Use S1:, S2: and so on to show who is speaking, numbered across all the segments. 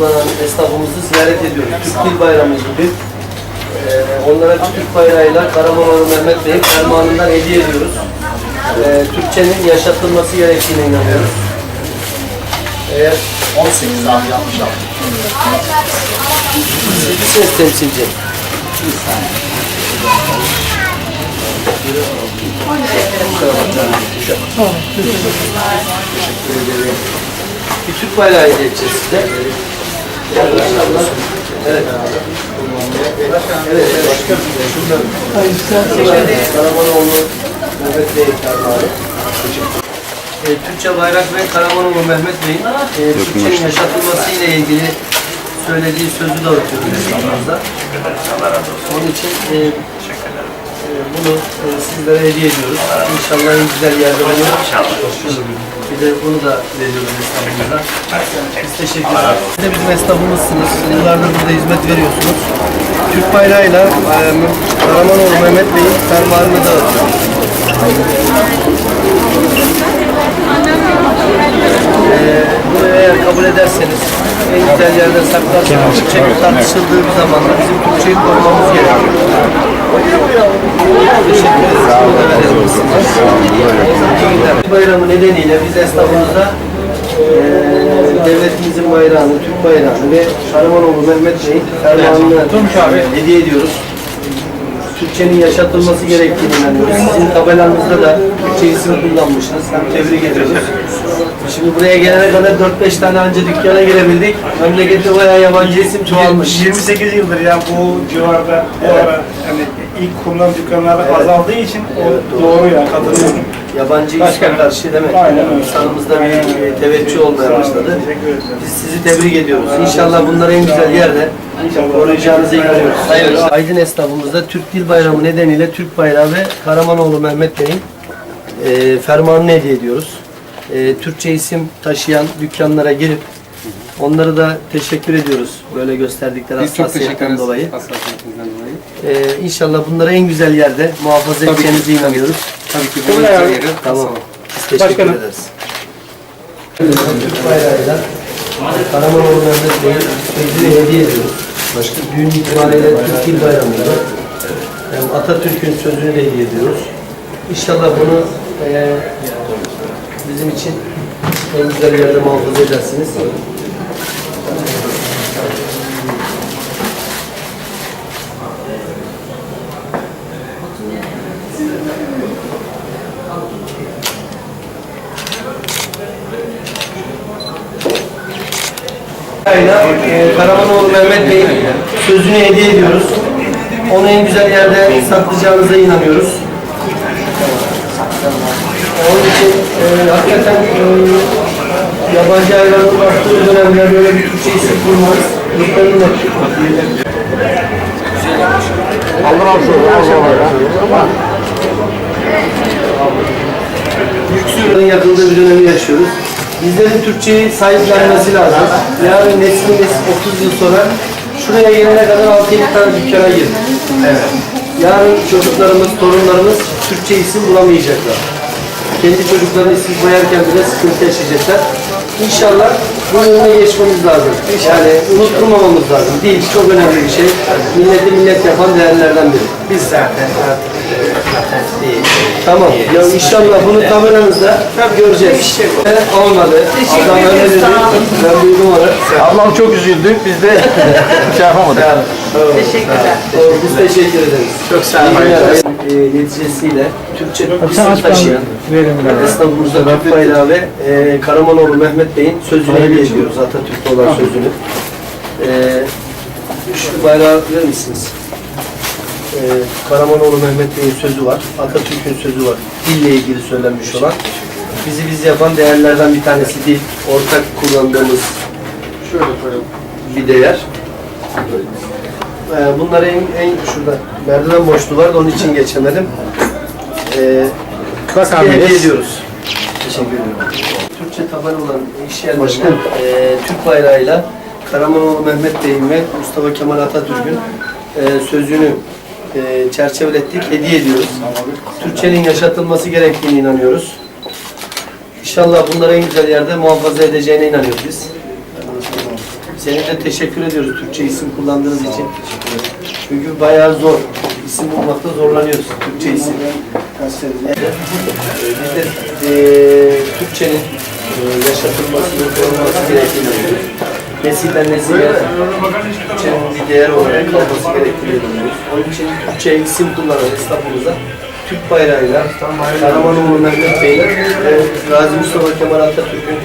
S1: kullanan esnafımızı ziyaret ediyoruz. Türk Dil Bayramı gibi. Ee, onlara Türk bayrağıyla Karamanoğlu Mehmet Bey'in fermanından hediye ediyoruz. Ee, Türkçenin yaşatılması gerektiğine inanıyoruz. Eğer
S2: 18 abi yanlış aldım.
S1: ses temsilci. Bir Türk bayrağı hediye edeceğiz size. Evet. Evet, evet. Karamanoğlu Mehmet Bey fermanı. E, Türkçe bayrak ve Karamanoğlu Mehmet Bey'in e, Türkçenin yaşatılması ile ilgili söylediği sözü dağıtıyoruz insanlarımıza. Onun için e, bunu e, sizlere hediye ediyoruz. İnşallah en güzel yerde bunu bir de bunu da veriyoruz esnafımıza. Biz teşekkür ederiz. Siz de bizim esnafımızsınız. Yıllardır burada hizmet veriyorsunuz. Türk bayrağıyla e, Karamanoğlu Mehmet Bey'in fermuarını dağıtıyoruz. Ee, bunu eğer kabul ederseniz en güzel yerde saklarsanız Türkçe tartışıldığı bir zamanda bizim Türkçeyi korumamız gerekiyor. Teşekkür ederiz. Bunu da verelim size. İyi günler. Bayramı nedeniyle biz esnafımıza eee devletimizin bayrağını, Türk bayrağını ve Karamanoğlu Mehmet Bey'in fermanını hediye ediyoruz. Türkçenin yaşatılması gerektiğini inanıyoruz. Sizin tabelanızda da Türkçe isim kullanmışsınız. Hem tebrik ediyoruz. Şimdi buraya gelene kadar 4-5 tane anca dükkana girebildik. Memlekette bayağı yabancı isim çoğalmış.
S3: 28 yıldır ya bu civarda bu
S1: Evet.
S3: ara hani ilk kurulan dükkanlar
S1: Evet.
S3: azaldığı için o
S1: Evet,
S3: doğru ya katılıyorum.
S1: Yabancı
S3: Başkanım.
S1: karşı demek
S3: Aynen
S1: insanımızda bir teveccüh olmaya başladı. Biz sizi tebrik ediyoruz. İnşallah bunları en güzel yerde koruyacağınıza inanıyoruz. Aydın esnafımızda Türk Dil Bayramı nedeniyle Türk bayrağı ve Karamanoğlu Mehmet Bey'in e, fermanını hediye ediyoruz. E, Türkçe isim taşıyan dükkanlara girip onları da teşekkür ediyoruz böyle gösterdikleri
S4: Biz çok teşekkür
S1: hassasiyetten dolayı.
S4: Hassasiyetinizden dolayı.
S1: E, inşallah bunları en güzel yerde muhafaza edeceğinize inanıyoruz.
S4: Tabii ki bu güzel yeri.
S1: Tamam.
S4: Tamam.
S1: Biz teşekkür
S3: Başkanım.
S1: ederiz. Bayrağıyla Karamanoğlu Mehmet Bey'in sözünü hediye ediyoruz. Başka düğün itibariyle Türk Dil Bayramı'nda hem Atatürk'ün sözünü de hediye ediyoruz. İnşallah bunu eee, bizim için en güzel yerde muhafaza edersiniz. E, Karamanoğlu Mehmet Bey'in sözünü hediye ediyoruz. Onu en güzel yerde saklayacağınıza inanıyoruz. Onun için e, hakikaten e, yabancı hayvanın baktığı dönemde böyle bir Türkçe isim kurmanız mutlarını
S2: Allah razı olsun. Allah razı.
S1: Yüksür'ün yakıldığı bir dönemi yaşıyoruz. Bizlerin Türkçeyi sahiplenmesi lazım. Yarın neslimiz 30 yıl sonra şuraya gelene kadar 6-7 tane dükkana girdi. Evet. Yarın çocuklarımız, torunlarımız Türkçe isim bulamayacaklar. Kendi çocuklarını isim koyarken bile sıkıntı yaşayacaklar. İnşallah bunun önüne geçmemiz lazım. Yani unutturmamamız lazım. Dil çok önemli bir şey. Milleti millet yapan değerlerden biri.
S2: Biz zaten artık.
S1: Tamam. Ya inşallah bunu kameranızda göreceğiz. Olmadı. Adam öyle dedi. Ben duydum onu.
S2: Ablam çok üzüldü. Biz de şey yapamadık.
S5: Teşekkürler.
S1: Doğru, Biz teşekkür ederiz.
S2: Çok sağ olun.
S1: E, neticesiyle Türkçe isim taşıyan Türk bayrağı ve e, Karamanoğlu Mehmet Bey'in sözünü hediye ediyoruz. Atatürk'te olan sözünü. E, şu bayrağı verir misiniz? E, Karamanoğlu Mehmet Bey'in sözü var. Atatürk'ün sözü var. Dille ilgili söylenmiş olan. Bizi biz yapan değerlerden bir tanesi dil. Ortak kullandığımız
S2: Şöyle koyalım.
S1: bir değer. Ee, bunları en, en şurada merdiven boşluğu vardı onun için geçemedim. Ee,
S2: Bak abi.
S1: hediye ediyoruz. Teşekkür ediyorum. Türkçe taban olan iş yerlerine e, Türk bayrağıyla Karamanoğlu Mehmet Bey'in ve Mustafa Kemal Atatürk'ün e, sözünü e, çerçevelettik, hediye ediyoruz. Türkçenin yaşatılması gerektiğine inanıyoruz. İnşallah bunları en güzel yerde muhafaza edeceğine inanıyoruz biz. Senin de teşekkür ediyoruz Türkçe isim kullandığınız için. Çünkü bayağı zor. İsim bulmakta zorlanıyoruz Türkçe isim. Biz de eee Türkçenin eee, yaşatılmasının korunması gerektiğini düşünüyoruz. Nesilden nesile bir değer olarak kalması gerektiğini düşünüyoruz. Onun için Türkçe isim kullanan esnafımıza Türk bayrağıyla Karamanoğlu Mehmet Bey ve Gazi Mustafa Kemal Atatürk'ün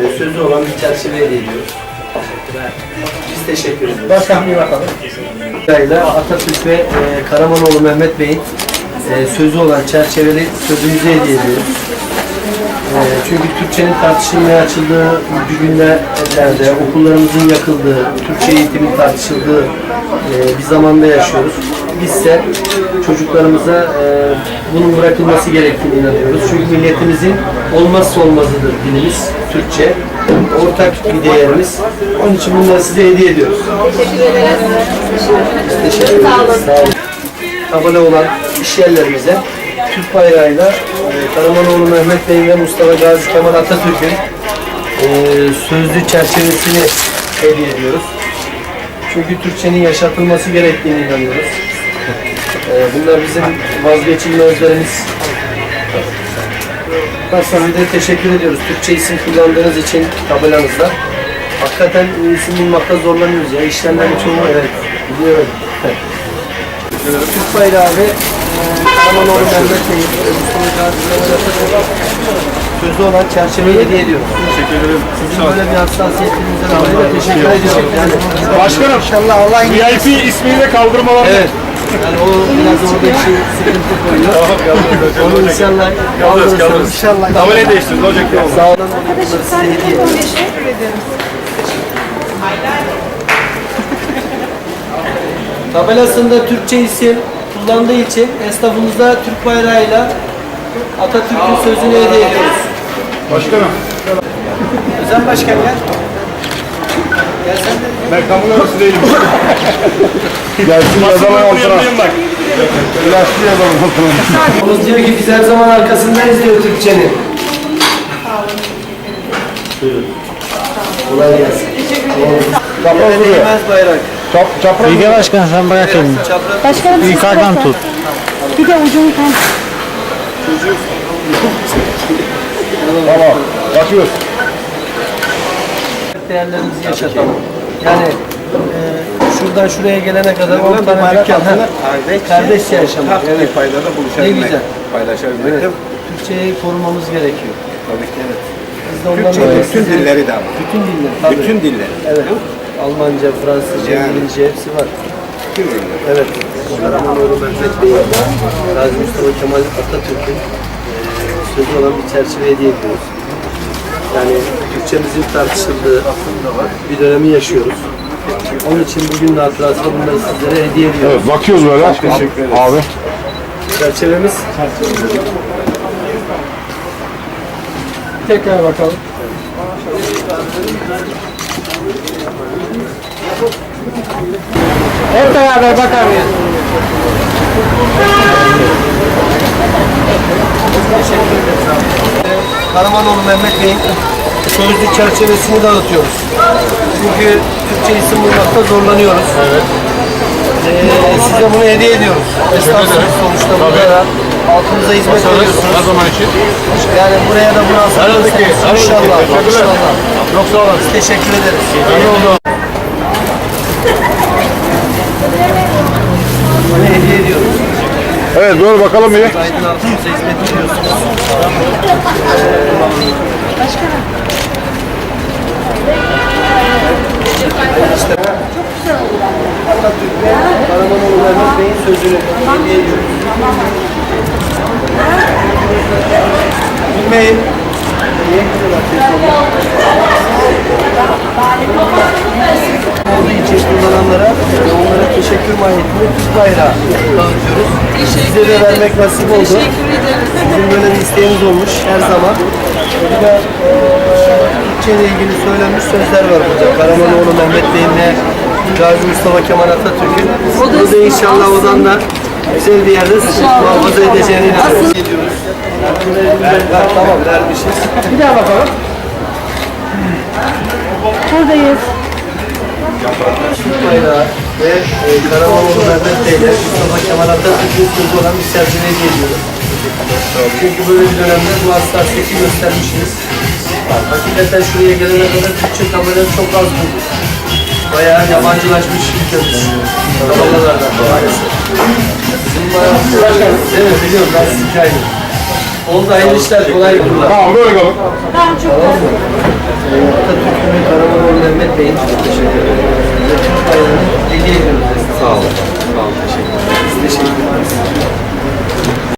S1: e, sözü olan bir çerçeve hediye ediyoruz. Biz teşekkür ediyoruz.
S2: Başkan bir bakalım.
S1: Bayrağıyla Atatürk ve e, Karamanoğlu Mehmet Bey'in e, sözü olan çerçeveli sözümüzü hediye ediyoruz. E, çünkü Türkçenin tartışılmaya açıldığı günlerde, okullarımızın yakıldığı, Türkçe eğitimin tartışıldığı e, bir zamanda yaşıyoruz. Bizse çocuklarımıza e, bunun bırakılması gerektiğini inanıyoruz. Çünkü milletimizin olmazsa olmazıdır dilimiz, Türkçe. Ortak bir değerimiz. Onun için bunları size hediye ediyoruz.
S5: Teşekkür ederiz.
S1: Teşekkür ederiz. Sağ olun. Tabela olan iş yerlerimize Türk bayrağıyla e, Karamanoğlu Mehmet Bey ve Mustafa Gazi Kemal Atatürk'ün e, sözlü çerçevesini hediye ediyoruz. Çünkü Türkçenin yaşatılması gerektiğini inanıyoruz. E, bunlar bizim vazgeçilmezlerimiz. Başkanım de teşekkür ediyoruz. Türkçe isim kullandığınız için tabelanızda. Hakikaten isim bulmakta zorlanıyoruz ya. İşlemlerin çoğu evet. Biliyorum. Türk bayrağı ve e, Karamanoğlu Mehmet Bey'in Mustafa Gazi Kemal Atatürk'ün sözü olan çerçeveyi hediye ediyoruz. Teşekkür ederim. Sizin böyle bir hassasiyetinizden dolayı da teşekkür ediyorum. Yani,
S2: Başkanım. İnşallah Allah VIP ismini de kaldırmalar.
S1: evet. Yani o biraz oradaki sıkıntı koyuyor. Onu inşallah kaldırırsanız.
S2: İnşallah. Tabelayı değiştiririz. Olacak.
S1: Sağ olun. Size hediye ediyoruz.
S5: Teşekkür ederim.
S1: Tabelasında Türkçe isim kullandığı için esnafımıza Türk bayrağıyla Atatürk'ün sözünü hediye ediyoruz.
S2: Başkanım.
S1: Özen Başkan gel. Gel sen de.
S2: Ben kamu arası değilim. Gelsin yazalım altına. bak. Yaşlı yazalım altına.
S1: Oğuz diyor ki biz her zaman arkasındayız diyor Türkçenin. Buyurun. Kolay gelsin.
S2: Duruyor.
S1: Eğmez bayrak.
S2: Çap, çapraz
S6: Bilge Başkan sen bırak elini.
S5: Başkanım siz
S6: Yukarıdan
S5: bırakın.
S6: tut.
S5: Bir de ucunu tam.
S2: Tamam. Bakıyoruz.
S1: değerlerimizi yaşatalım. Yani e, şuradan şuraya gelene kadar 10 tane dükkan. ha, Kardeşçe yaşamak. Evet.
S3: Paydada
S1: Ne güzel.
S3: Paylaşabilmek.
S1: Evet. Türkçeyi korumamız gerekiyor.
S3: Tabii ki evet.
S1: Biz de ondan
S3: Türkçe,
S1: dolayı
S3: bütün
S1: sizi-
S3: dilleri de ama.
S1: Bütün diller. Tabii.
S3: Bütün dilleri.
S1: Evet. Almanca, Fransızca,
S3: Yani.
S1: İngilizce hepsi var. Evet. Karamanoğlu Mehmet Bey, Gazi Mustafa Kemal Atatürk'ün e, sözü olan bir çerçeve hediye ediyoruz. Yani Türkçemizin tartışıldığı bir dönemi yaşıyoruz. Onun için bugün de hatırasında bunları sizlere hediye ediyoruz.
S2: Evet bakıyoruz böyle. Teşekkür ederiz. Abi.
S1: Çerçevemiz
S2: Tekrar bakalım.
S6: Hep beraber bakar mıyız?
S1: Karamanoğlu Mehmet Bey'in sözlü çerçevesini dağıtıyoruz. Çünkü Türkçe isim bulmakta zorlanıyoruz. Evet. Ee, size bunu hediye ediyoruz. Esnafsınız sonuçta burada da halkımıza hizmet veriyorsunuz.
S2: Her zaman için.
S1: Yani buraya da bunu asarsanız inşallah. İnşallah.
S2: Yoksa olan.
S1: Biz teşekkür ederiz.
S2: İyi oldu.
S1: Bunu hediye.
S2: Evet böyle bakalım bir.
S1: Aydın hizmet veriyorsunuz. İşte Atatürk ve Karamanoğlu Mehmet Bey'in sözünü hediye ediyoruz. Bilmeyin. Olduğu için kullananlara ve onlara teşekkür mahiyetinde Türk bayrağı dağıtıyoruz. Size de vermek nasip oldu. Sizin böyle bir isteğiniz olmuş her zaman. Bir de eee, Türkçe ile ilgili söylenmiş sözler var burada. Karamanoğlu Mehmet Bey'in ve Gazi Mustafa Kemal Atatürk'ün. Bunu da inşallah odan da güzel bir yerde muhafaza edeceğini inanıyoruz. Tamam vermişiz.
S2: Bir daha bakalım.
S5: Buradayız.
S1: Karamanoğlu Mehmet Bey ile Mustafa Kemal Atatürk'ün sözü olan bir sergine ediyorum. Çünkü böyle bir dönemde bu hassasiyeti göstermişsiniz. Hakikaten şuraya gelene kadar Türkçe tabela çok az bulduk. Bayağı yabancılaşmış ülkemiz. Tabelalardan maalesef. Bizim bayağı... Değil mi? Biliyorum ben sizin hikayeni. Oldu hayırlı işler. Kolay gelsin.
S2: Tamam böyle kalın.
S5: Tamam çok tamam.
S1: Atatürk Ümit Karamoğlu Mehmet Bey'in çok teşekkür ederim. Yakın kaydını hediye ediyoruz. Sağ olun. Sağ olun. Teşekkür ederim. Teşekkür ederim.